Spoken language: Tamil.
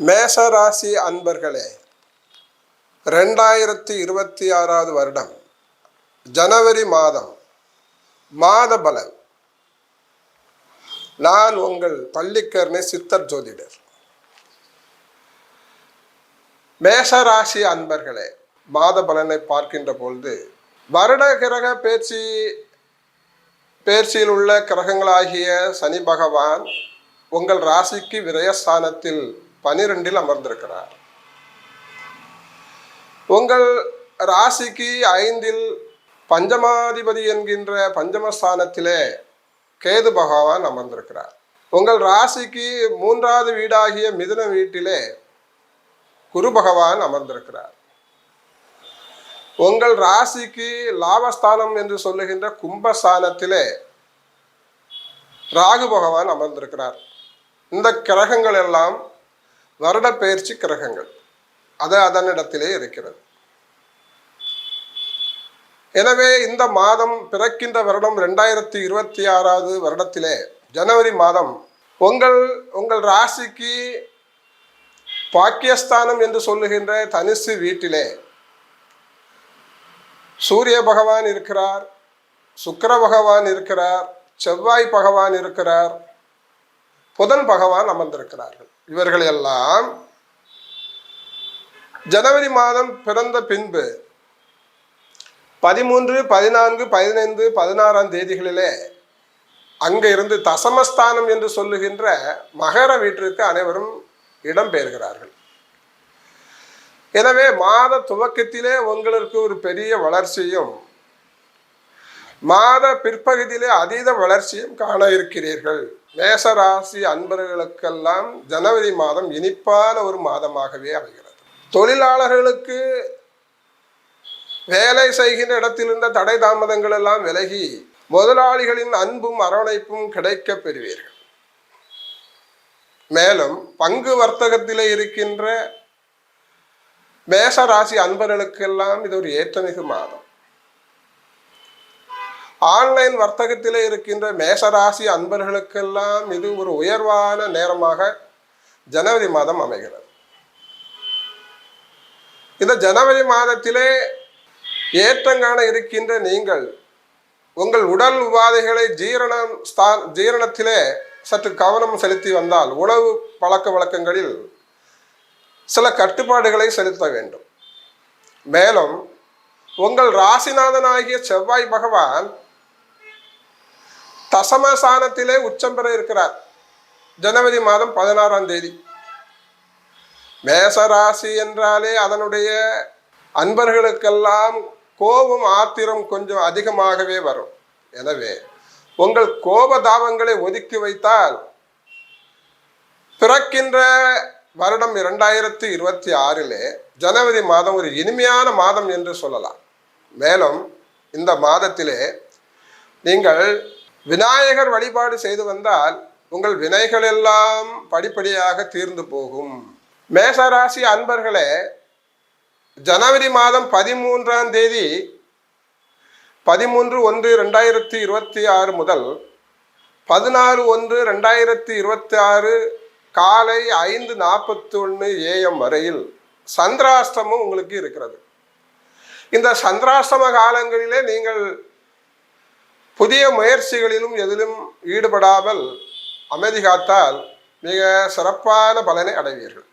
மேஷராசி அன்பர்களே ரெண்டாயிரத்தி இருபத்தி ஆறாவது வருடம் ஜனவரி மாதம் மாத பலன். நான் உங்கள் பள்ளிக்கரணை சித்தர் ஜோதிடர். மேஷராசி அன்பர்களே மாத பலனை பார்க்கின்ற பொழுது வருட கிரக பேச்சு பேர்ச்சியில் உள்ள கிரகங்களாகிய சனி பகவான் உங்கள் ராசிக்கு விரயஸ்தானத்தில் பனிரெண்டில் அமர்ந்திருக்கிறார். உங்கள் ராசிக்கு ஐந்தில் பஞ்சமாதிபதி என்கின்ற பஞ்சமஸ்தானத்திலே கேது பகவான் அமர்ந்திருக்கிறார். உங்கள் ராசிக்கு மூன்றாவது வீடாகிய மிதுன வீட்டிலே குரு பகவான் அமர்ந்திருக்கிறார். உங்கள் ராசிக்கு லாபஸ்தானம் என்று சொல்லுகின்ற கும்பஸ்தானத்திலே ராகு பகவான் அமர்ந்திருக்கிறார். இந்த கிரகங்கள் எல்லாம் வருட பயிற்சி கிரகங்கள். அது அதனிடத்திலே இருக்கிறது. எனவே இந்த மாதம் பிறக்கின்ற வருடம் ரெண்டாயிரத்தி இருபத்தி ஆறாவது வருடத்திலே ஜனவரி மாதம் உங்கள் உங்கள் ராசிக்கு பாக்கியஸ்தானம் என்று சொல்லுகின்ற தனுசு வீட்டிலே சூரிய பகவான் இருக்கிறார் சுக்கர பகவான் இருக்கிறார் செவ்வாய் பகவான் இருக்கிறார் புதன் பகவான் அமர்ந்திருக்கிறார்கள். இவர்கள் எல்லாம் ஜனவரி மாதம் பிறந்த பின்பு பதிமூன்று பதினான்கு பதினைந்து பதினாறாம் தேதிகளிலே அங்கே இருந்து தசமஸ்தானம் என்று சொல்லுகின்ற மகர வீட்டிற்கு அனைவரும் இடம்பெயர்கிறார்கள் எனவே மாத துவக்கத்திலே உங்களுக்கு ஒரு பெரிய வளர்ச்சியும் மாத பிற்பகுதியிலே அதீத வளர்ச்சியும் காண இருக்கிறீர்கள். மேசராசி அன்பர்களுக்கெல்லாம் ஜனவரி மாதம் இனிப்பான ஒரு மாதமாகவே அமைகிறது. தொழிலாளர்களுக்கு வேலை செய்கின்ற இடத்திலிருந்த தடை தாமதங்கள் எல்லாம் விலகி முதலாளிகளின் அன்பும் அரவணைப்பும் கிடைக்க பெறுவீர்கள். மேலும் பங்கு வர்த்தகத்திலே இருக்கின்ற மேசராசி அன்பர்களுக்கெல்லாம் இது ஒரு ஏற்றமிகு மாதம். ஆன்லைன் வர்த்தகத்திலே இருக்கின்ற மேசராசி அன்பர்களுக்கெல்லாம் இது ஒரு உயர்வான நேரமாக ஜனவரி மாதம் அமைகிறது. இந்த ஜனவரி மாதத்திலே ஏற்றங்காண இருக்கின்ற நீங்கள் உங்கள் உடல் உபாதைகளை ஜீரணம் ஸ்தான் ஜீரணத்திலே சற்று கவனம் செலுத்தி வந்தால் உணவு பழக்க வழக்கங்களில் சில கட்டுப்பாடுகளை செலுத்த வேண்டும். மேலும் உங்கள் ராசிநாதனாகிய செவ்வாய் பகவான் தசமசானத்திலே உச்சம் பெற இருக்கிறார். ஜனவரி மாதம் பதினாறாம் தேதி. மேசராசி என்றாலே அதனுடைய அன்பர்களுக்கெல்லாம் கோபம் ஆத்திரம் கொஞ்சம் அதிகமாகவே வரும். எனவே உங்கள் கோப தாபங்களை ஒதுக்கி வைத்தால் பிறக்கின்ற வருடம் இரண்டாயிரத்தி இருபத்தி ஆறிலே ஜனவரி மாதம் ஒரு இனிமையான மாதம் என்று சொல்லலாம். மேலும் இந்த மாதத்திலே நீங்கள் விநாயகர் வழிபாடு செய்து வந்தால் உங்கள் வினைகள் எல்லாம் படிப்படியாக தீர்ந்து போகும். மேசராசி அன்பர்களே ஜனவரி மாதம் பதிமூன்றாம் தேதி பதிமூன்று ஒன்று ரெண்டாயிரத்தி இருபத்தி ஆறு முதல் பதினாறு ஒன்று ரெண்டாயிரத்தி இருபத்தி ஆறு காலை ஐந்து நாற்பத்தி ஒன்று ஏஎம் வரையில் சந்திராஷ்டமம் உங்களுக்கு இருக்கிறது. இந்த சந்திராஷ்டம காலங்களிலே நீங்கள் புதிய முயற்சிகளிலும் எதிலும் ஈடுபடாமல் அமைதி காத்தால் மிக சிறப்பான பலனை அடைவீர்கள்.